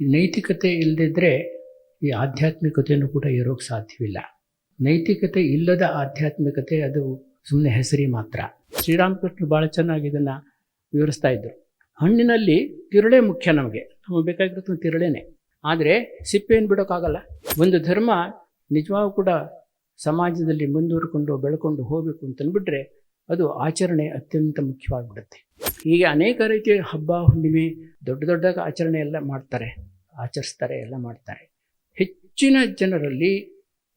ನೈತಿಕತೆ ಇಲ್ಲದಿದ್ದರೆ ಈ ಆಧ್ಯಾತ್ಮಿಕತೆಯನ್ನು ಕೂಡ ಇರೋಕ್ಕೆ ಸಾಧ್ಯವಿಲ್ಲ. ನೈತಿಕತೆ ಇಲ್ಲದ ಆಧ್ಯಾತ್ಮಿಕತೆ ಅದು ಸುಮ್ಮನೆ ಹೆಸರಿ ಮಾತ್ರ. ಶ್ರೀರಾಮಕೃಷ್ಣ ಭಾಳ ಚೆನ್ನಾಗಿ ಇದನ್ನು ವಿವರಿಸ್ತಾ ಇದ್ದರು ಹಣ್ಣಿನಲ್ಲಿ ತಿರುಳೆ ಮುಖ್ಯ ನಮಗೆ. ನಮಗೆ ಬೇಕಾಗಿರೋದು ತಿರುಳೇನೆ. ಆದರೆ ಸಿಪ್ಪೆಯನ್ನು ಬಿಡೋಕ್ಕಾಗಲ್ಲ ಒಂದು ಧರ್ಮ ನಿಜವಾಗೂ ಕೂಡ ಸಮಾಜದಲ್ಲಿ ಮುಂದುವರ್ಕೊಂಡು ಬೆಳ್ಕೊಂಡು ಹೋಗಬೇಕು ಅಂತಂದ್ಬಿಟ್ರೆ ಅದು ಆಚರಣೆ ಅತ್ಯಂತ ಮುಖ್ಯವಾಗಿಬಿಡುತ್ತೆ. ಹೀಗೆ ಅನೇಕ ರೀತಿಯ ಹಬ್ಬ, ಹುಣ್ಣಿಮೆ ದೊಡ್ಡ ದೊಡ್ಡದಾಗ ಆಚರಣೆ ಎಲ್ಲ ಮಾಡ್ತಾರೆ, ಆಚರಿಸ್ತಾರೆ, ಎಲ್ಲ ಮಾಡ್ತಾರೆ. ಹೆಚ್ಚಿನ ಜನರಲ್ಲಿ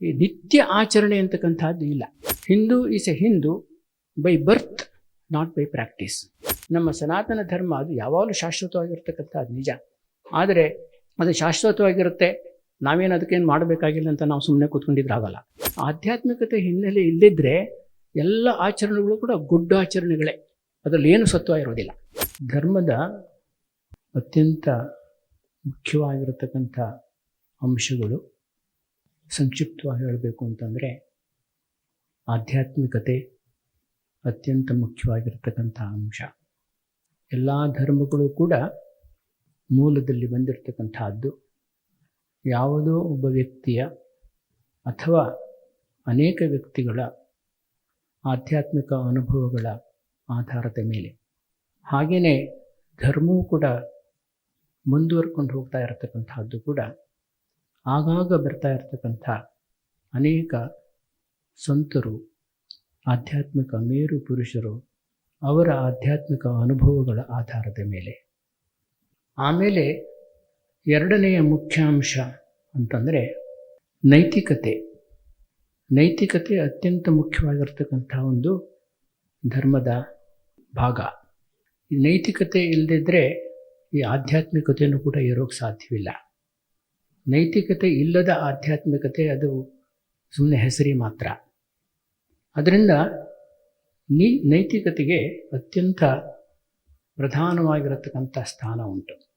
ಈ ನಿತ್ಯ ಆಚರಣೆ ಅಂತಕ್ಕಂಥದ್ದು ಇಲ್ಲ. Hindu is a Hindu by birth, not by practice. ನಮ್ಮ ಸನಾತನ ಧರ್ಮ ಅದು ಯಾವಾಗಲೂ ಶಾಶ್ವತವಾಗಿರ್ತಕ್ಕಂಥದ್ದು ನಿಜ. ಆದರೆ ಅದು ಶಾಶ್ವತವಾಗಿರುತ್ತೆ, ನಾವೇನು ಅದಕ್ಕೇನು ಮಾಡಬೇಕಾಗಿಲ್ಲ ಅಂತ ನಾವು ಸುಮ್ಮನೆ ಕೂತ್ಕೊಂಡಿದ್ರಾಗಲ್ಲ ಆಧ್ಯಾತ್ಮಿಕತೆ ಹಿನ್ನೆಲೆ ಇಲ್ಲದಿದ್ದರೆ ಎಲ್ಲ ಆಚರಣೆಗಳು ಕೂಡ ಗುಡ್ಡ ಆಚರಣೆಗಳೇ. ಅದರಲ್ಲಿ ಏನು ಸತ್ವ ಇರೋದಿಲ್ಲ. ಧರ್ಮದ ಅತ್ಯಂತ ಮುಖ್ಯವಾಗಿರತಕ್ಕಂಥ ಅಂಶಗಳು ಸಂಕ್ಷಿಪ್ತವಾಗಿ ಹೇಳಬೇಕು ಅಂತಂದರೆ ಆಧ್ಯಾತ್ಮಿಕತೆ ಅತ್ಯಂತ ಮುಖ್ಯವಾಗಿರ್ತಕ್ಕಂಥ ಅಂಶ. ಎಲ್ಲ ಧರ್ಮಗಳು ಕೂಡ ಮೂಲದಲ್ಲಿ ಬಂದಿರತಕ್ಕಂಥದ್ದು ಯಾವುದೋ ಒಬ್ಬ ವ್ಯಕ್ತಿಯ ಅಥವಾ ಅನೇಕ ವ್ಯಕ್ತಿಗಳ ಆಧ್ಯಾತ್ಮಿಕ ಅನುಭವಗಳ ಆಧಾರದ ಮೇಲೆ. ಹಾಗೆಯೇ ಧರ್ಮವೂ ಕೂಡ ಮುಂದುವರ್ಕೊಂಡು ಹೋಗ್ತಾ ಇರತಕ್ಕಂಥದ್ದು ಕೂಡ ಆಗಾಗ ಬರ್ತಾ ಇರತಕ್ಕಂಥ ಅನೇಕ ಸಂತರು, ಆಧ್ಯಾತ್ಮಿಕ ಮೇರು ಪುರುಷರು ಅವರ ಆಧ್ಯಾತ್ಮಿಕ ಅನುಭವಗಳ ಆಧಾರದ ಮೇಲೆ. ಆಮೇಲೆ ಎರಡನೆಯ ಮುಖ್ಯಾಂಶ ಅಂತಂದರೆ ನೈತಿಕತೆ. ನೈತಿಕತೆ ಅತ್ಯಂತ ಮುಖ್ಯವಾಗಿರ್ತಕ್ಕಂಥ ಒಂದು ಧರ್ಮದ ಭಾಗ. ನೈತಿಕತೆ ಇಲ್ಲದಿದ್ದರೆ ಈ ಆಧ್ಯಾತ್ಮಿಕತೆಯನ್ನು ಕೂಡ ಇರೋಕ್ಕೆ ಸಾಧ್ಯವಿಲ್ಲ. ನೈತಿಕತೆ ಇಲ್ಲದ ಆಧ್ಯಾತ್ಮಿಕತೆ ಅದು ಸುಮ್ಮನೆ ಹೆಸರಿ ಮಾತ್ರ. ಅದರಿಂದ ನೀ ನೈತಿಕತೆಗೆ ಅತ್ಯಂತ ಪ್ರಧಾನವಾಗಿರತಕ್ಕಂಥ ಸ್ಥಾನ ಉಂಟು.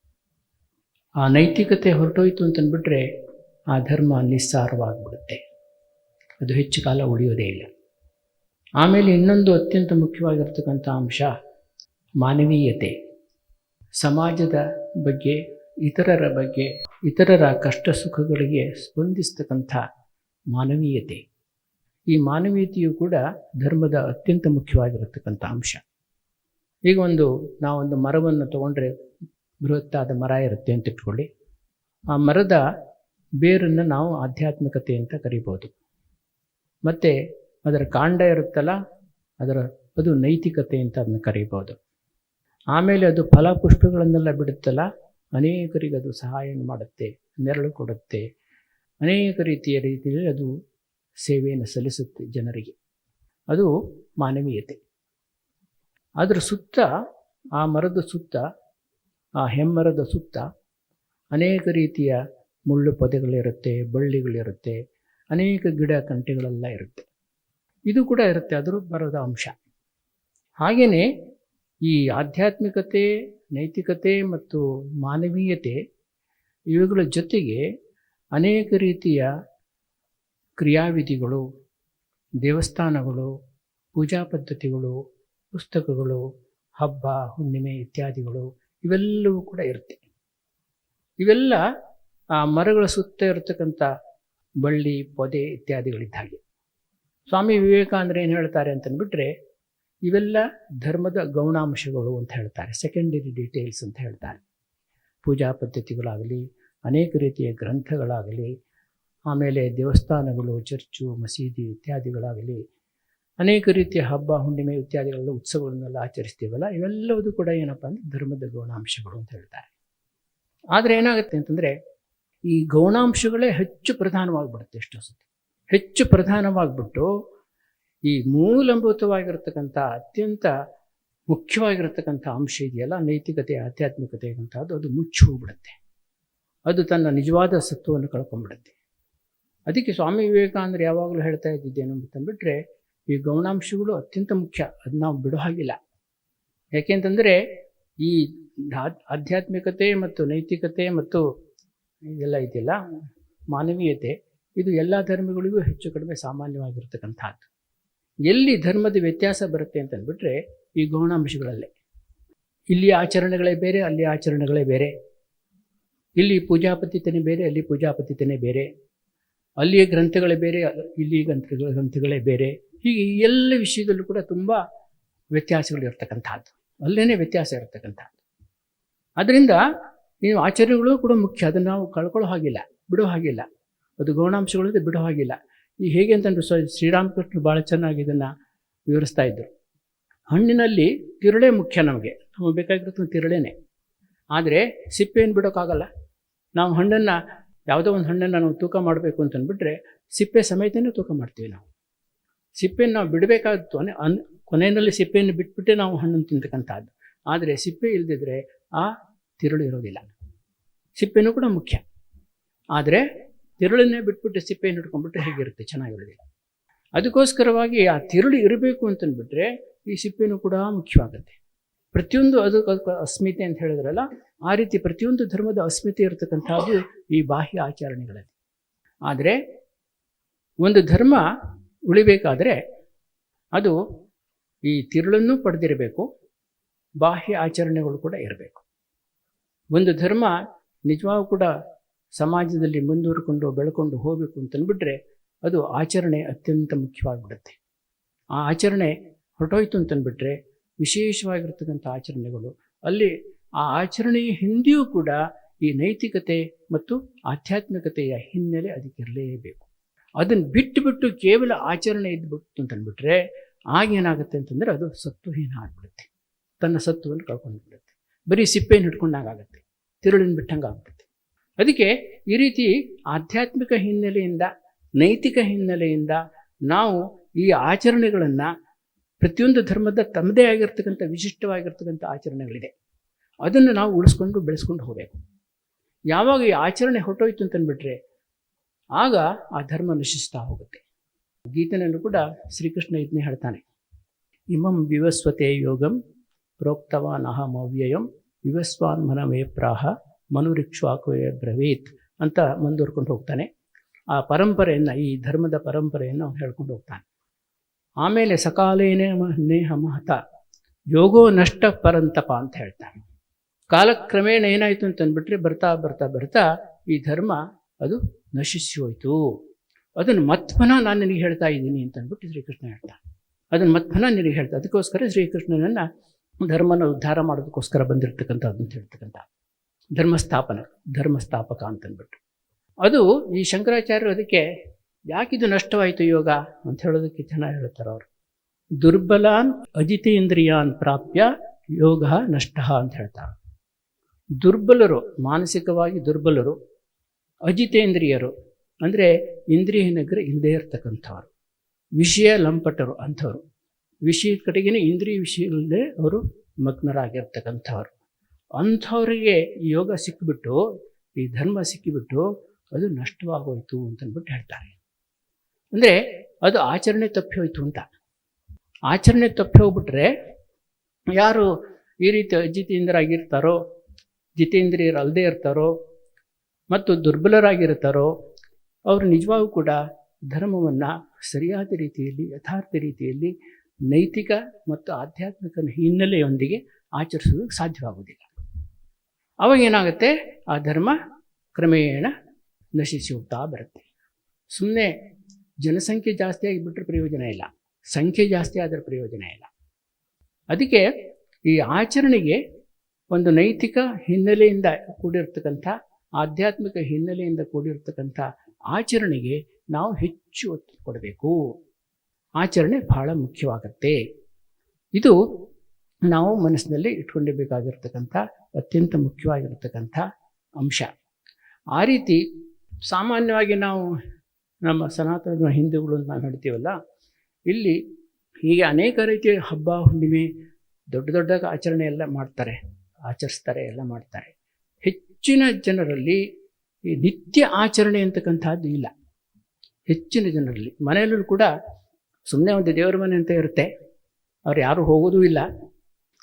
ಆ ನೈತಿಕತೆ ಹೊರಟೋಯ್ತು ಅಂತಂದ್ಬಿಟ್ರೆ ಆ ಧರ್ಮ ನಿಸ್ಸಾರವಾಗಿಬಿಡುತ್ತೆ. ಅದು ಹೆಚ್ಚು ಕಾಲ ಉಳಿಯೋದೇ ಇಲ್ಲ. ಆಮೇಲೆ ಇನ್ನೊಂದು ಅತ್ಯಂತ ಮುಖ್ಯವಾಗಿರ್ತಕ್ಕಂಥ ಅಂಶ ಮಾನವೀಯತೆ. ಸಮಾಜದ ಬಗ್ಗೆ, ಇತರರ ಬಗ್ಗೆ, ಇತರರ ಕಷ್ಟ ಸುಖಗಳಿಗೆ ಸ್ಪಂದಿಸ್ತಕ್ಕಂಥ ಮಾನವೀಯತೆ. ಈ ಮಾನವೀಯತೆಯು ಕೂಡ ಧರ್ಮದ ಅತ್ಯಂತ ಮುಖ್ಯವಾಗಿರತಕ್ಕಂಥ ಅಂಶ. ಈಗ ಒಂದು, ನಾವೊಂದು ಮರವನ್ನು ತಗೊಂಡ್ರೆ ಬೃಹತ್ತಾದ ಮರ ಇರುತ್ತೆ ಅಂತ ಇಟ್ಕೊಳ್ಳಿ. ಆ ಮರದ ಬೇರನ್ನು ನಾವು ಆಧ್ಯಾತ್ಮಿಕತೆ ಅಂತ ಕರಿಬೋದು. ಮತ್ತು ಅದರ ಕಾಂಡ ಇರುತ್ತಲ್ಲ, ಅದರ ಅದು ನೈತಿಕತೆ ಅಂತ ಅದನ್ನ ಕರೀಬೋದು ಆಮೇಲೆ ಅದು ಫಲಪುಷ್ಪಗಳನ್ನೆಲ್ಲ ಬಿಡುತ್ತಲ್ಲ, ಅನೇಕರಿಗೆ ಅದು ಸಹಾಯವನ್ನು ಮಾಡುತ್ತೆ, ನೆರಳು ಕೊಡುತ್ತೆ. ಅನೇಕ ರೀತಿಯ ರೀತಿಯಲ್ಲಿ ಅದು ಸೇವೆಯನ್ನು ಸಲ್ಲಿಸುತ್ತೆ ಜನರಿಗೆ. ಅದು ಮಾನವೀಯತೆ. ಅದರ ಸುತ್ತ, ಆ ಮರದ ಸುತ್ತ, ಆ ಹೆಮ್ಮರದ ಸುತ್ತ ಅನೇಕ ರೀತಿಯ ಮುಳ್ಳು ಪೊದೆಗಳಿರುತ್ತೆ, ಬಳ್ಳಿಗಳಿರುತ್ತೆ ಅನೇಕ ಗಿಡ ಕಂಟಿಗಳೆಲ್ಲ ಇರುತ್ತೆ. ಇದು ಕೂಡ ಇರುತ್ತೆ ಅದರ ಬರದ ಅಂಶ. ಹಾಗೆಯೇ ಈ ಆಧ್ಯಾತ್ಮಿಕತೆ, ನೈತಿಕತೆ ಮತ್ತು ಮಾನವೀಯತೆ ಇವುಗಳ ಜೊತೆಗೆ ಅನೇಕ ರೀತಿಯ ಕ್ರಿಯಾವಿಧಿಗಳು, ದೇವಸ್ಥಾನಗಳು, ಪೂಜಾ ಪದ್ಧತಿಗಳು, ಪುಸ್ತಕಗಳು, ಹಬ್ಬ, ಹುಣ್ಣಿಮೆ ಇತ್ಯಾದಿಗಳು ಇವೆಲ್ಲವೂ ಕೂಡ ಇರುತ್ತೆ. ಇವೆಲ್ಲ ಆ ಮರಗಳ ಸುತ್ತ ಇರತಕ್ಕಂಥ ಬಳ್ಳಿ, ಪೊದೆ ಇತ್ಯಾದಿಗಳಿದ್ದ ಹಾಗೆ ಸ್ವಾಮಿ ವಿವೇಕಾನಂದರು ಏನು ಹೇಳ್ತಾರೆ ಅಂತಂದ್ಬಿಟ್ರೆ, ಇವೆಲ್ಲ ಧರ್ಮದ ಗೌಣಾಂಶಗಳು ಅಂತ ಹೇಳ್ತಾರೆ ಸೆಕೆಂಡರಿ ಡೀಟೇಲ್ಸ್ ಅಂತ ಹೇಳ್ತಾರೆ. ಪೂಜಾ ಪದ್ಧತಿಗಳಾಗಲಿ, ಅನೇಕ ರೀತಿಯ ಗ್ರಂಥಗಳಾಗಲಿ, ಆಮೇಲೆ ದೇವಸ್ಥಾನಗಳು, ಚರ್ಚು, ಮಸೀದಿ ಇತ್ಯಾದಿಗಳಾಗಲಿ, ಅನೇಕ ರೀತಿಯ ಹಬ್ಬ, ಹುಣ್ಣಿಮೆ ಇತ್ಯಾದಿಗಳೆಲ್ಲ ಉತ್ಸವಗಳನ್ನೆಲ್ಲ ಆಚರಿಸ್ತೀವಲ್ಲ, ಇವೆಲ್ಲವೂ ಕೂಡ ಏನಪ್ಪ ಅಂದರೆ ಧರ್ಮದ ಗೌಣಾಂಶಗಳು ಅಂತ ಹೇಳ್ತಾರೆ. ಆದರೆ ಏನಾಗುತ್ತೆ ಅಂತಂದರೆ ಈ ಗೌಣಾಂಶಗಳೇ ಹೆಚ್ಚು ಪ್ರಧಾನವಾಗಿಬಿಡುತ್ತೆ ಎಷ್ಟೋ ಸತಿ. ಹೆಚ್ಚು ಪ್ರಧಾನವಾಗಿಬಿಟ್ಟು ಈ ಮೂಲಭೂತವಾಗಿರತಕ್ಕಂಥ ಅತ್ಯಂತ ಮುಖ್ಯವಾಗಿರತಕ್ಕಂಥ ಅಂಶ ಇದೆಯಲ್ಲ, ನೈತಿಕತೆ, ಆಧ್ಯಾತ್ಮಿಕತೆ ಅಂತದ್ದು ಅದು ಮುಚ್ಚಿ ಹೋಗ್ಬಿಡುತ್ತೆ. ಅದು ತನ್ನ ನಿಜವಾದ ಸತ್ವವನ್ನು ಕಳ್ಕೊಂಡ್ಬಿಡುತ್ತೆ ಅದಕ್ಕೆ ಸ್ವಾಮಿ ವಿವೇಕಾನಂದರು ಯಾವಾಗಲೂ ಹೇಳ್ತಾ ಇದ್ದಿದ್ದೇನು ಅಂತಂದ್ಬಿಟ್ರೆ ಈ ಗೌಣಾಂಶಗಳು ಅತ್ಯಂತ ಮುಖ್ಯ, ಅದು ನಾವು ಬಿಡೋ ಹಾಗಿಲ್ಲ. ಯಾಕೆಂತಂದರೆ ಈ ಆಧ್ಯಾತ್ಮಿಕತೆ ಮತ್ತು ನೈತಿಕತೆ ಮತ್ತು ಇದೆಲ್ಲ ಇದೆಯಲ್ಲ? ಮಾನವೀಯತೆ. ಇದು ಎಲ್ಲ ಧರ್ಮಗಳಿಗೂ ಹೆಚ್ಚು ಕಡಿಮೆ ಸಾಮಾನ್ಯವಾಗಿರ್ತಕ್ಕಂಥದ್ದು. ಎಲ್ಲಿ ಧರ್ಮದ ವ್ಯತ್ಯಾಸ ಬರುತ್ತೆ ಅಂತಂದ್ಬಿಟ್ರೆ ಈ ಗೌಣಾಂಶಗಳಲ್ಲೇ. ಇಲ್ಲಿ ಆಚರಣೆಗಳೇ ಬೇರೆ, ಅಲ್ಲಿ ಆಚರಣೆಗಳೇ ಬೇರೆ. ಇಲ್ಲಿ ಪೂಜಾಪತಿತನೇ ಬೇರೆ, ಅಲ್ಲಿ ಪೂಜಾಪತಿತನೇ ಬೇರೆ. ಅಲ್ಲಿಯ ಗ್ರಂಥಗಳೇ ಬೇರೆ, ಇಲ್ಲಿ ಗ್ರಂಥಗಳ, ಗ್ರಂಥಗಳೇ ಬೇರೆ. ಹೀಗೆ ಈ ಎಲ್ಲ ವಿಷಯದಲ್ಲೂ ಕೂಡ ತುಂಬ ವ್ಯತ್ಯಾಸಗಳು ಇರ್ತಕ್ಕಂಥದ್ದು ಅಲ್ಲೇ ವ್ಯತ್ಯಾಸ ಇರತಕ್ಕಂಥದ್ದು. ಅದರಿಂದ ಈ ಆಚರಣೆಗಳು ಕೂಡ ಮುಖ್ಯ. ಅದನ್ನು ನಾವು ಕಳ್ಕೊಳ್ಳೋ ಹಾಗಿಲ್ಲ, ಬಿಡೋ ಹಾಗಿಲ್ಲ. ಅದು ಗೌಣಾಂಶಗಳು ಬಿಡೋ ಹಾಗಿಲ್ಲ. ಈ ಹೇಗೆ ಅಂತಂದ್ರೆ ಸ್ವ ಶ್ರೀರಾಮಕೃಷ್ಣರು ಭಾಳ ಚೆನ್ನಾಗಿ ಇದನ್ನು ವಿವರಿಸ್ತಾ ಇದ್ದರು ಹಣ್ಣಿನಲ್ಲಿ ತಿರುಳೆ ಮುಖ್ಯ ನಮಗೆ. ನಮಗೆ ಬೇಕಾಗಿರೋದು ತಿರುಳೇನೆ. ಆದರೆ ಸಿಪ್ಪೆಯನ್ನು ಬಿಡೋಕ್ಕಾಗಲ್ಲ. ನಾವು ಹಣ್ಣನ್ನು, ಯಾವುದೋ ಒಂದು ಹಣ್ಣನ್ನು ನಾವು ತೂಕ ಮಾಡಬೇಕು ಅಂತಂದ್ಬಿಟ್ರೆ ಸಿಪ್ಪೆ ಸಮೇತನೇ ತೂಕ ಮಾಡ್ತೀವಿ ನಾವು. ಸಿಪ್ಪೆಯನ್ನು ನಾವು ಬಿಡಬೇಕಾದ್ದು ಅನ್, ಕೊನೆಯಲ್ಲಿ ಸಿಪ್ಪೆಯನ್ನು ಬಿಟ್ಬಿಟ್ಟೆ ನಾವು ಹಣ್ಣನ್ನು ತಿಂತಕ್ಕಂಥದ್ದು. ಆದರೆ ಸಿಪ್ಪೆ ಇಲ್ಲದಿದ್ದರೆ ಆ ತಿರುಳು ಇರೋದಿಲ್ಲ. ಸಿಪ್ಪೆನೂ ಕೂಡ ಮುಖ್ಯ. ಆದರೆ ತಿರುಳನ್ನೇ ಬಿಟ್ಬಿಟ್ಟು ಸಿಪ್ಪೆಯನ್ನು ಹಿಡ್ಕೊಂಡ್ಬಿಟ್ರೆ ಹೇಗಿರುತ್ತೆ? ಚೆನ್ನಾಗಿರೋದಿಲ್ಲ. ಅದಕ್ಕೋಸ್ಕರವಾಗಿ ಆ ತಿರುಳು ಇರಬೇಕು ಅಂತಂದ್ಬಿಟ್ರೆ ಈ ಸಿಪ್ಪೆನೂ ಕೂಡ ಮುಖ್ಯವಾಗುತ್ತೆ. ಪ್ರತಿಯೊಂದು ಅದು ಅದಕ್ಕೆ ಅಸ್ಮಿತೆ ಅಂತ ಹೇಳಿದ್ರಲ್ಲ, ಆ ರೀತಿ ಪ್ರತಿಯೊಂದು ಧರ್ಮದ ಅಸ್ಮಿತೆ ಇರತಕ್ಕಂಥದ್ದು ಈ ಬಾಹ್ಯ ಆಚರಣೆಗಳಲ್ಲಿ. ಆದರೆ ಒಂದು ಧರ್ಮ ಉಳಿಬೇಕಾದರೆ ಅದು ಈ ತಿರುಳನ್ನು ಪಡೆದಿರಬೇಕು, ಬಾಹ್ಯ ಆಚರಣೆಗಳು ಕೂಡ ಇರಬೇಕು. ಒಂದು ಧರ್ಮ ನಿಜವಾಗೂ ಕೂಡ ಸಮಾಜದಲ್ಲಿ ಮುಂದುವರ್ಕೊಂಡು ಬೆಳ್ಕೊಂಡು ಹೋಗಬೇಕು ಅಂತಂದ್ಬಿಟ್ರೆ ಅದು ಆಚರಣೆ ಅತ್ಯಂತ ಮುಖ್ಯವಾಗಿಬಿಡುತ್ತೆ. ಆ ಆಚರಣೆ ಹೊರಟೋಯ್ತು ಅಂತಂದ್ಬಿಟ್ರೆ ವಿಶೇಷವಾಗಿರ್ತಕ್ಕಂಥ ಆಚರಣೆಗಳು. ಅಲ್ಲಿ ಆ ಆಚರಣೆಯ ಹಿಂದೆಯೂ ಕೂಡ ಈ ನೈತಿಕತೆ ಮತ್ತು ಆಧ್ಯಾತ್ಮಿಕತೆಯ ಹಿನ್ನೆಲೆ ಅದಕ್ಕಿರಲೇಬೇಕು ಅದನ್ನು ಬಿಟ್ಟು ಬಿಟ್ಟು ಕೇವಲ ಆಚರಣೆ ಇದ್ಬಿಟ್ಟು ಅಂತಂದ್ಬಿಟ್ರೆ ಆಗೇನಾಗುತ್ತೆ ಅಂತಂದರೆ ಅದು ಸತ್ವಹೀನ ಆಗಿಬಿಡುತ್ತೆ. ತನ್ನ ಸತ್ವವನ್ನು ಕಳ್ಕೊಂಡು ಬಿಡುತ್ತೆ ಬರೀ ಸಿಪ್ಪೆಯನ್ನು ಹಿಡ್ಕೊಂಡಾಗುತ್ತೆ ತಿರುಳಿನ ಬಿಟ್ಟಂಗೆ ಆಗ್ಬಿಡುತ್ತೆ ಅದಕ್ಕೆ ಈ ರೀತಿ ಆಧ್ಯಾತ್ಮಿಕ ಹಿನ್ನೆಲೆಯಿಂದ, ನೈತಿಕ ಹಿನ್ನೆಲೆಯಿಂದ ನಾವು ಈ ಆಚರಣೆಗಳನ್ನು ಪ್ರತಿಯೊಂದು ಧರ್ಮದ ತಮ್ಮದೇ ಆಗಿರ್ತಕ್ಕಂಥ, ವಿಶಿಷ್ಟವಾಗಿರ್ತಕ್ಕಂಥ ಆಚರಣೆಗಳಿದೆ. ಅದನ್ನು ನಾವು ಉಳಿಸ್ಕೊಂಡು ಬೆಳೆಸ್ಕೊಂಡು ಹೋಗಬೇಕು. ಯಾವಾಗ ಈ ಆಚರಣೆ ಹೊರಟೋಯ್ತು ಅಂತಂದ್ಬಿಟ್ರೆ, ಆಗ ಆ ಧರ್ಮ ನಶಿಸ್ತಾ ಹೋಗುತ್ತೆ. ಗೀತನಲ್ಲೂ ಕೂಡ ಶ್ರೀಕೃಷ್ಣ ಇದನ್ನೇ ಹೇಳ್ತಾನೆ. ಇಮಂ ವಿವಸ್ವತೆ ಯೋಗಂ ಪ್ರೋಕ್ತವಾನ್ ಅಹಮವ್ಯಯಂ ವಿವಸ್ವಾನ್ ಮನವೇ ಪ್ರಾಹ ಮನುರಿಕ್ಷಾಕವೇ ಬ್ರವೀತ್ ಅಂತ ಮುಂದುವರ್ಕೊಂಡು ಹೋಗ್ತಾನೆ. ಆ ಪರಂಪರೆಯನ್ನು, ಈ ಧರ್ಮದ ಪರಂಪರೆಯನ್ನು ಅವನು ಹೇಳ್ಕೊಂಡು ಹೋಗ್ತಾನೆ. ಆಮೇಲೆ ಸಕಾಲೇನೇ ನೇಹ ಮಹತ, ಯೋಗೋ ನಷ್ಟ ಪರಂತಪ ಅಂತ ಹೇಳ್ತಾನೆ. ಕಾಲಕ್ರಮೇಣ ಏನಾಯಿತು ಅಂತಂದ್ಬಿಟ್ರೆ ಬರ್ತಾ ಬರ್ತಾ ಬರ್ತಾ ಈ ಧರ್ಮ ಅದು ನಶಿಸಿ ಹೋಯಿತು. ಅದನ್ನು ಮತ್ಪನ ನಾನು ನಿನಗೆ ಹೇಳ್ತಾ ಇದ್ದೀನಿ ಅಂತಂದ್ಬಿಟ್ಟು ಶ್ರೀಕೃಷ್ಣ ಹೇಳ್ತಾನೆ. ಅದನ್ನು ಮತ್ಪನ ನಿನಗೆ ಹೇಳ್ತಾ ಅದಕ್ಕೋಸ್ಕರ ಶ್ರೀಕೃಷ್ಣನನ್ನು ಧರ್ಮನ ಉದ್ಧಾರ ಮಾಡೋದಕ್ಕೋಸ್ಕರ ಬಂದಿರತಕ್ಕಂಥದ್ದು ಅಂತ ಹೇಳ್ತಕ್ಕಂಥ ಧರ್ಮಸ್ಥಾಪನ, ಧರ್ಮಸ್ಥಾಪಕ ಅಂತಂದ್ಬಿಟ್ಟು. ಅದು ಈ ಶಂಕರಾಚಾರ್ಯರು ಅದಕ್ಕೆ ಯಾಕಿದು ನಷ್ಟವಾಯಿತು ಯೋಗ ಅಂತ ಹೇಳೋದಕ್ಕೆ ಚೆನ್ನಾಗಿ ಹೇಳ್ತಾರೆ ಅವರು. ದುರ್ಬಲಾನ್ ಅಜಿತೇಂದ್ರಿಯಾನ್ ಪ್ರಾಪ್ಯ ಯೋಗ ನಷ್ಟ ಅಂತ ಹೇಳ್ತಾರೆ. ದುರ್ಬಲರು, ಮಾನಸಿಕವಾಗಿ ದುರ್ಬಲರು, ಅಜಿತೇಂದ್ರಿಯರು, ಅಂದರೆ ಇಂದ್ರಿಯ ನಗರ ಇಲ್ಲದೇ ಇರ್ತಕ್ಕಂಥವ್ರು, ವಿಷಯ ಲಂಪಟರು ಅಂಥವ್ರು. ವಿಷಯದ ಕಡೆಗಿನ ಇಂದ್ರಿಯ ವಿಷಯದಲ್ಲೇ ಅವರು ಮಗ್ನರಾಗಿರ್ತಕ್ಕಂಥವ್ರು. ಅಂಥವರಿಗೆ ಯೋಗ ಸಿಕ್ಕಿಬಿಟ್ಟು ಈ ಧರ್ಮ ಸಿಕ್ಕಿಬಿಟ್ಟು ಅದು ನಷ್ಟವಾಗೋಯ್ತು ಅಂತಂದ್ಬಿಟ್ಟು ಹೇಳ್ತಾರೆ. ಅಂದರೆ ಅದು ಆಚರಣೆ ತಪ್ಪಿ ಹೋಯ್ತು ಅಂತ. ಆಚರಣೆ ತಪ್ಪಿ ಹೋಗ್ಬಿಟ್ರೆ ಯಾರು ಈ ರೀತಿ ಅಜಿತೇಂದ್ರಾಗಿರ್ತಾರೋ, ಜಿತೇಂದ್ರಿಯರು ಅಲ್ಲದೆ ಇರ್ತಾರೋ, ಮತ್ತು ದುರ್ಬಲರಾಗಿರ್ತಾರೋ, ಅವರು ನಿಜವಾಗೂ ಕೂಡ ಧರ್ಮವನ್ನು ಸರಿಯಾದ ರೀತಿಯಲ್ಲಿ, ಯಥಾರ್ಥ ರೀತಿಯಲ್ಲಿ ನೈತಿಕ ಮತ್ತು ಆಧ್ಯಾತ್ಮಿಕ ಹಿನ್ನೆಲೆಯೊಂದಿಗೆ ಆಚರಿಸೋದಕ್ಕೆ ಸಾಧ್ಯವಾಗುವುದಿಲ್ಲ. ಅವಾಗ ಏನಾಗುತ್ತೆ? ಆ ಧರ್ಮ ಕ್ರಮೇಣ ನಶಿಸಿ ಹೋಗ್ತಾ ಬರುತ್ತೆ. ಸುಮ್ಮನೆ ಜನಸಂಖ್ಯೆ ಜಾಸ್ತಿ ಆಗಿಬಿಟ್ರೆ ಪ್ರಯೋಜನ ಇಲ್ಲ. ಸಂಖ್ಯೆ ಜಾಸ್ತಿ ಆದರೆ ಪ್ರಯೋಜನ ಇಲ್ಲ. ಅದಕ್ಕೆ ಈ ಆಚರಣೆಗೆ ಒಂದು ನೈತಿಕ ಹಿನ್ನೆಲೆಯಿಂದ ಕೂಡಿರ್ತಕ್ಕಂಥ, ಆಧ್ಯಾತ್ಮಿಕ ಹಿನ್ನೆಲೆಯಿಂದ ಕೂಡಿರ್ತಕ್ಕಂಥ ಆಚರಣೆಗೆ ನಾವು ಹೆಚ್ಚು ಒತ್ತು ಕೊಡಬೇಕು. ಆಚರಣೆ ಬಹಳ ಮುಖ್ಯವಾಗತ್ತೆ. ಇದು ನಾವು ಮನಸ್ಸಿನಲ್ಲಿ ಇಟ್ಕೊಂಡಿರಬೇಕಾಗಿರ್ತಕ್ಕಂಥ ಅತ್ಯಂತ ಮುಖ್ಯವಾಗಿರ್ತಕ್ಕಂಥ ಅಂಶ. ಆ ರೀತಿ ಸಾಮಾನ್ಯವಾಗಿ ನಾವು ನಮ್ಮ ಸನಾತನ ಹಿಂದೂಗಳು ನಾವು ಹೇಳ್ತೀವಲ್ಲ, ಇಲ್ಲಿ ಹೀಗೆ ಅನೇಕ ರೀತಿಯ ಹಬ್ಬ, ಹುಣ್ಣಿಮೆ, ದೊಡ್ಡ ದೊಡ್ಡ ಆಚರಣೆ ಎಲ್ಲ ಮಾಡ್ತಾರೆ, ಆಚರಿಸ್ತಾರೆ, ಎಲ್ಲ ಮಾಡ್ತಾರೆ. ಹೆಚ್ಚಿನ ಜನರಲ್ಲಿ ಈ ನಿತ್ಯ ಆಚರಣೆ ಅಂತಕ್ಕಂಥದ್ದು ಇಲ್ಲ. ಹೆಚ್ಚಿನ ಜನರಲ್ಲಿ ಮನೆಯಲ್ಲೂ ಕೂಡ ಸುಮ್ಮನೆ ಒಂದು ದೇವರ ಮನೆ ಅಂತ ಇರುತ್ತೆ. ಅವ್ರು ಯಾರು ಹೋಗೋದೂ ಇಲ್ಲ.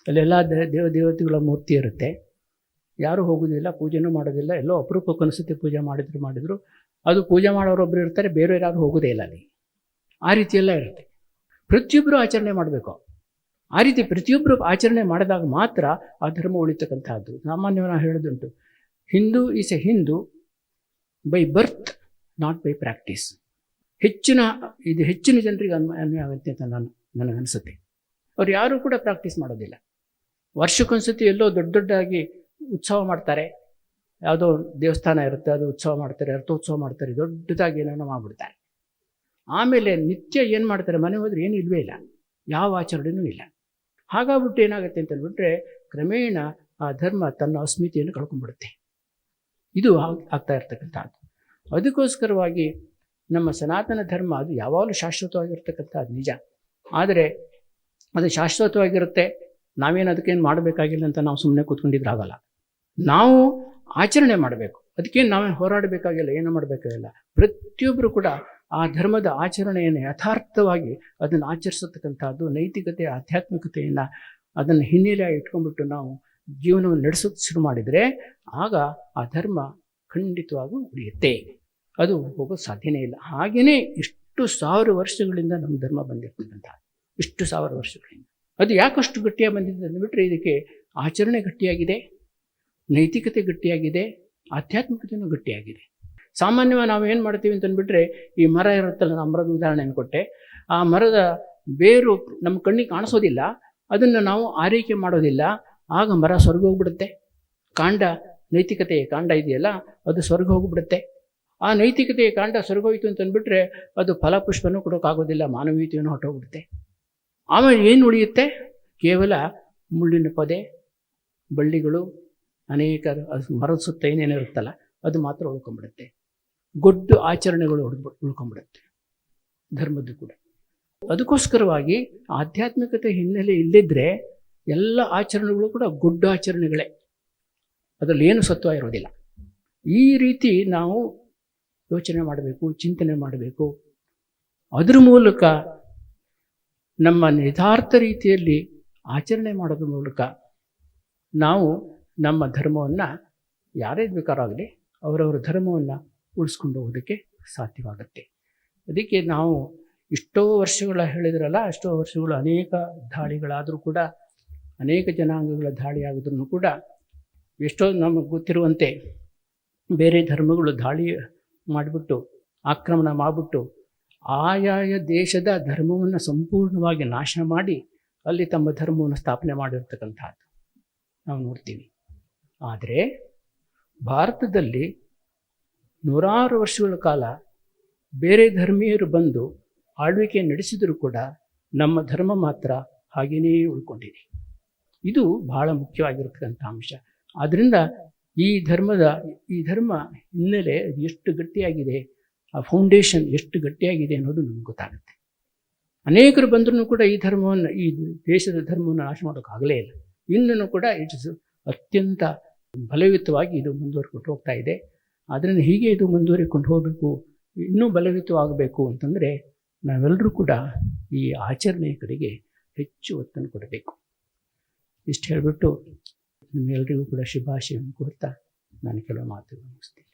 ಅಲ್ಲೆಲ್ಲ ದೇವ ದೇವತೆಗಳ ಮೂರ್ತಿ ಇರುತ್ತೆ. ಯಾರೂ ಹೋಗೋದಿಲ್ಲ ಪೂಜೆನೂ ಮಾಡೋದಿಲ್ಲ. ಎಲ್ಲೋ ಅಪರೂಪಕ್ಕೆ ಅನಿಸುತ್ತೆ ಪೂಜೆ ಮಾಡಿದ್ರು ಮಾಡಿದ್ರು. ಅದು ಪೂಜೆ ಮಾಡೋರೊಬ್ಬರು ಇರ್ತಾರೆ, ಬೇರೆಯವ್ರು ಯಾರು ಹೋಗೋದೇ ಇಲ್ಲ ಅಲ್ಲಿ. ಆ ರೀತಿಯೆಲ್ಲ ಇರುತ್ತೆ. ಪ್ರತಿಯೊಬ್ಬರು ಆಚರಣೆ ಮಾಡಬೇಕು. ಆ ರೀತಿ ಪ್ರತಿಯೊಬ್ಬರು ಆಚರಣೆ ಮಾಡಿದಾಗ ಮಾತ್ರ ಆ ಧರ್ಮ ಉಳಿತಕ್ಕಂಥದ್ದು ಸಾಮಾನ್ಯವಾಗಿ ನಾವು ಹೇಳೋದುಂಟು Hindu is a Hindu by birth, not by practice. ಹೆಚ್ಚಿನ, ಇದು ಹೆಚ್ಚಿನ ಜನರಿಗೆ ಅನ್ವಯ ಆಗುತ್ತೆ ಅಂತ ನಾನು ನನಗನ್ಸುತ್ತೆ ಅವ್ರು ಯಾರೂ ಕೂಡ ಪ್ರಾಕ್ಟೀಸ್ ಮಾಡೋದಿಲ್ಲ. ವರ್ಷಕ್ಕೊಂದ್ಸತಿ ಎಲ್ಲೋ ದೊಡ್ಡ ದೊಡ್ಡದಾಗಿ ಉತ್ಸವ ಮಾಡ್ತಾರೆ. ಯಾವುದೋ ದೇವಸ್ಥಾನ ಇರುತ್ತೆ, ಅದು ಉತ್ಸವ ಮಾಡ್ತಾರೆ, ರಥೋತ್ಸವ ಮಾಡ್ತಾರೆ, ದೊಡ್ಡದಾಗಿ ಏನೇನೋ ಮಾಡಿಬಿಡ್ತಾರೆ. ಆಮೇಲೆ ನಿತ್ಯ ಏನು ಮಾಡ್ತಾರೆ, ಮನೆ ಹೋದ್ರೆ ಏನು ಇಲ್ವೇ ಇಲ್ಲ. ಯಾವ ಆಚರಣೆಯೂ ಇಲ್ಲ. ಹಾಗಾಗ್ಬಿಟ್ಟು ಏನಾಗುತ್ತೆ ಅಂತ ಅಂದ್ಬಿಟ್ರೆ ಕ್ರಮೇಣ ಆ ಧರ್ಮ ತನ್ನ ಅಸ್ಮಿತೆಯನ್ನು ಕಳ್ಕೊಂಡ್ಬಿಡುತ್ತೆ. ಇದು ಆಗ್- ಆಗ್ತಾ ಇರ್ತಕ್ಕಂಥದ್ದು. ಅದಕ್ಕೋಸ್ಕರವಾಗಿ ನಮ್ಮ ಸನಾತನ ಧರ್ಮ ಅದು ಯಾವಾಗಲೂ ಶಾಶ್ವತವಾಗಿರ್ತಕ್ಕಂಥದ್ದು ನಿಜ. ಆದರೆ ಅದು ಶಾಶ್ವತವಾಗಿರುತ್ತೆ, ನಾವೇನು ಅದಕ್ಕೇನು ಮಾಡಬೇಕಾಗಿಲ್ಲ ಅಂತ ನಾವು ಸುಮ್ಮನೆ ಕೂತ್ಕೊಂಡಿದ್ರೆ ಆಗಲ್ಲ. ನಾವು ಆಚರಣೆ ಮಾಡಬೇಕು. ಅದಕ್ಕೇನು ನಾವೇ ಹೋರಾಡಬೇಕಾಗಿಲ್ಲ, ಏನು ಮಾಡಬೇಕಾಗಿಲ್ಲ. ಪ್ರತಿಯೊಬ್ಬರು ಕೂಡ ಆ ಧರ್ಮದ ಆಚರಣೆಯನ್ನು ಯಥಾರ್ಥವಾಗಿ ಅದನ್ನು ಆಚರಿಸತಕ್ಕಂಥದ್ದು, ನೈತಿಕತೆ, ಆಧ್ಯಾತ್ಮಿಕತೆಯನ್ನು ಅದನ್ನು ಹಿನ್ನೆಲೆಯಾಗಿ ಇಟ್ಕೊಂಡ್ಬಿಟ್ಟು ನಾವು ಜೀವನವನ್ನು ನಡೆಸೋದು ಶುರು ಮಾಡಿದರೆ ಆಗ ಆ ಧರ್ಮ ಖಂಡಿತವಾಗೂ ಉಳಿಯುತ್ತೆ. ಅದು ಹೋಗೋಕೆ ಸಾಧ್ಯನೇ ಇಲ್ಲ. ಹಾಗೆಯೇ ಇಷ್ಟು ಸಾವಿರ ವರ್ಷಗಳಿಂದ ನಮ್ಮ ಧರ್ಮ ಬಂದಿರ್ತಕ್ಕಂಥ, ಇಷ್ಟು ಸಾವಿರ ವರ್ಷಗಳಿಂದ. ಅದು ಯಾಕಷ್ಟು ಗಟ್ಟಿಯಾಗಿ ಬಂದಿದೆ ಅಂದ್ಬಿಟ್ರೆ ಇದಕ್ಕೆ ಆಚರಣೆ ಗಟ್ಟಿಯಾಗಿದೆ, ನೈತಿಕತೆ ಗಟ್ಟಿಯಾಗಿದೆ ಆಧ್ಯಾತ್ಮಿಕತೆಯೂ ಗಟ್ಟಿಯಾಗಿದೆ. ಸಾಮಾನ್ಯವಾಗಿ ನಾವು ಏನು ಮಾಡ್ತೀವಿ ಅಂತಂದ್ಬಿಟ್ರೆ ಈ ಮರ ಇರುತ್ತಲ್ಲ ನಾನು ಮರದ ಉದಾಹರಣೆಯನ್ನು ಕೊಟ್ಟೆ, ಆ ಮರದ ಬೇರು ನಮ್ಮ ಕಣ್ಣಿಗೆ ಕಾಣಿಸೋದಿಲ್ಲ, ಅದನ್ನು ನಾವು ಆರೈಕೆ ಮಾಡೋದಿಲ್ಲ, ಆಗ ಮರ ಸ್ವರ್ಗ ಹೋಗ್ಬಿಡುತ್ತೆ. ಕಾಂಡ, ನೈತಿಕತೆಯ ಕಾಂಡ ಇದೆಯಲ್ಲ, ಅದು ಸ್ವರ್ಗ ಹೋಗ್ಬಿಡುತ್ತೆ. ಆ ನೈತಿಕತೆಯ ಕಾಂಡ ಸ್ವರ್ಗ ಅಂತಂದ್ಬಿಟ್ರೆ ಅದು ಫಲಪುಷ್ಪನೂ ಕೊಡೋಕ್ಕಾಗೋದಿಲ್ಲ ಮಾನವೀಯತೆಯನ್ನು ಹೊಟ್ಟೋಗ್ಬಿಡುತ್ತೆ ಆಮೇಲೆ ಏನು ಉಳಿಯುತ್ತೆ? ಕೇವಲ ಮುಳ್ಳಿನ ಪೊದೆ, ಬಳ್ಳಿಗಳು, ಅನೇಕ ಮರದ ಸುತ್ತ ಏನೇನಿರುತ್ತಲ್ಲ ಅದು ಮಾತ್ರ ಉಳ್ಕೊಂಬಿಡುತ್ತೆ. ಗೊಡ್ಡು ಆಚರಣೆಗಳು ಹೊಡೆದು ಉಳ್ಕೊಂಡ್ಬಿಡುತ್ತೆ ಧರ್ಮದ್ದು ಕೂಡ. ಅದಕ್ಕೋಸ್ಕರವಾಗಿ ಆಧ್ಯಾತ್ಮಿಕತೆ ಹಿನ್ನೆಲೆ ಇಲ್ಲದಿದ್ದರೆ ಎಲ್ಲ ಆಚರಣೆಗಳು ಕೂಡ ಗೊಡ್ಡು ಆಚರಣೆಗಳೇ. ಅದರಲ್ಲಿ ಏನು ಸತ್ವ ಇರೋದಿಲ್ಲ. ಈ ರೀತಿ ನಾವು ಯೋಚನೆ ಮಾಡಬೇಕು, ಚಿಂತನೆ ಮಾಡಬೇಕು. ಅದ್ರ ಮೂಲಕ ನಮ್ಮ ನಿಧಾರ್ಥ ರೀತಿಯಲ್ಲಿ ಆಚರಣೆ ಮಾಡೋದ್ರ ಮೂಲಕ ನಾವು ನಮ್ಮ ಧರ್ಮವನ್ನು ಯಾರೇ ಬೇಕಾರಾಗಲಿ ಅವರವರ ಧರ್ಮವನ್ನು ಉಳಿಸ್ಕೊಂಡು ಹೋಗೋದಕ್ಕೆ ಸಾಧ್ಯವಾಗುತ್ತೆ. ಅದಕ್ಕೆ ನಾವು ಎಷ್ಟೋ ವರ್ಷಗಳ ಹೇಳಿದ್ರಲ್ಲ ಅಷ್ಟೋ ವರ್ಷಗಳು ಅನೇಕ ದಾಳಿಗಳಾದರೂ ಕೂಡ, ಅನೇಕ ಜನಾಂಗಗಳ ದಾಳಿ ಆಗಿದ್ರೂ ಕೂಡ, ಎಷ್ಟೋ ನಮಗೆ ಗೊತ್ತಿರುವಂತೆ ಬೇರೆ ಧರ್ಮಗಳು ದಾಳಿ ಮಾಡಿಬಿಟ್ಟು, ಆಕ್ರಮಣ ಮಾಡಿಬಿಟ್ಟು, ಆಯಾಯ ದೇಶದ ಧರ್ಮವನ್ನು ಸಂಪೂರ್ಣವಾಗಿ ನಾಶ ಮಾಡಿ, ಅಲ್ಲಿ ತಮ್ಮ ಧರ್ಮವನ್ನು ಸ್ಥಾಪನೆ ಮಾಡಿರ್ತಕ್ಕಂಥದ್ದು. ನಾವು ನೋಡ್ತೀವಿ. ಆದರೆ, ಭಾರತದಲ್ಲಿ ನೂರಾರು ವರ್ಷಗಳ ಕಾಲ ಬೇರೆ ಧರ್ಮೀಯರು ಬಂದು ಆಳ್ವಿಕೆ ನಡೆಸಿದರೂ ಕೂಡ ನಮ್ಮ ಧರ್ಮ ಮಾತ್ರ ಹಾಗೆಯೇ ಉಳ್ಕೊಂಡಿದೆ. ಇದು ಬಹಳ ಮುಖ್ಯವಾಗಿರ್ತಕ್ಕಂಥ ಅಂಶ. ಆದ್ದರಿಂದ ಈ ಧರ್ಮದ, ಈ ಧರ್ಮ ಹಿನ್ನೆಲೆ ಎಷ್ಟು ಗಟ್ಟಿಯಾಗಿದೆ, ಆ ಫೌಂಡೇಶನ್ ಎಷ್ಟು ಗಟ್ಟಿಯಾಗಿದೆ ಅನ್ನೋದು ನಮ್ಗೆ ಗೊತ್ತಾಗುತ್ತೆ. ಅನೇಕರು ಬಂದರೂ ಕೂಡ ಈ ಧರ್ಮವನ್ನು, ಈ ದೇಶದ ಧರ್ಮವನ್ನು ನಾಶ ಮಾಡೋಕ್ಕಾಗಲೇ ಇಲ್ಲ. ಇನ್ನೂ ಕೂಡ ಇಟ್ಸ್ ಅತ್ಯಂತ ಬಲಯುತವಾಗಿ ಇದು ಮುಂದುವರ್ಕೊಂಡು ಹೋಗ್ತಾ ಇದೆ. ಆದ್ದರಿಂದ ಹೀಗೆ ಇದು ಮುಂದುವರಿಕೊಂಡು ಹೋಗಬೇಕು, ಇನ್ನೂ ಬಲಯುತವಾಗಬೇಕು ಅಂತಂದರೆ ನಾವೆಲ್ಲರೂ ಕೂಡ ಈ ಆಚರಣೆಯ ಕಡೆಗೆ ಹೆಚ್ಚು ಒತ್ತನ್ನು ಕೊಡಬೇಕು. ಇಷ್ಟು ಹೇಳಿಬಿಟ್ಟು ನಿಮ್ಮೆಲ್ಲರಿಗೂ ಕೂಡ ಶುಭಾಶಯವನ್ನು ಕೊಡ್ತಾ ನಾನು ಕೆಲವು ಮಾತುಗಳು ಮುಗಿಸ್ತೀನಿ.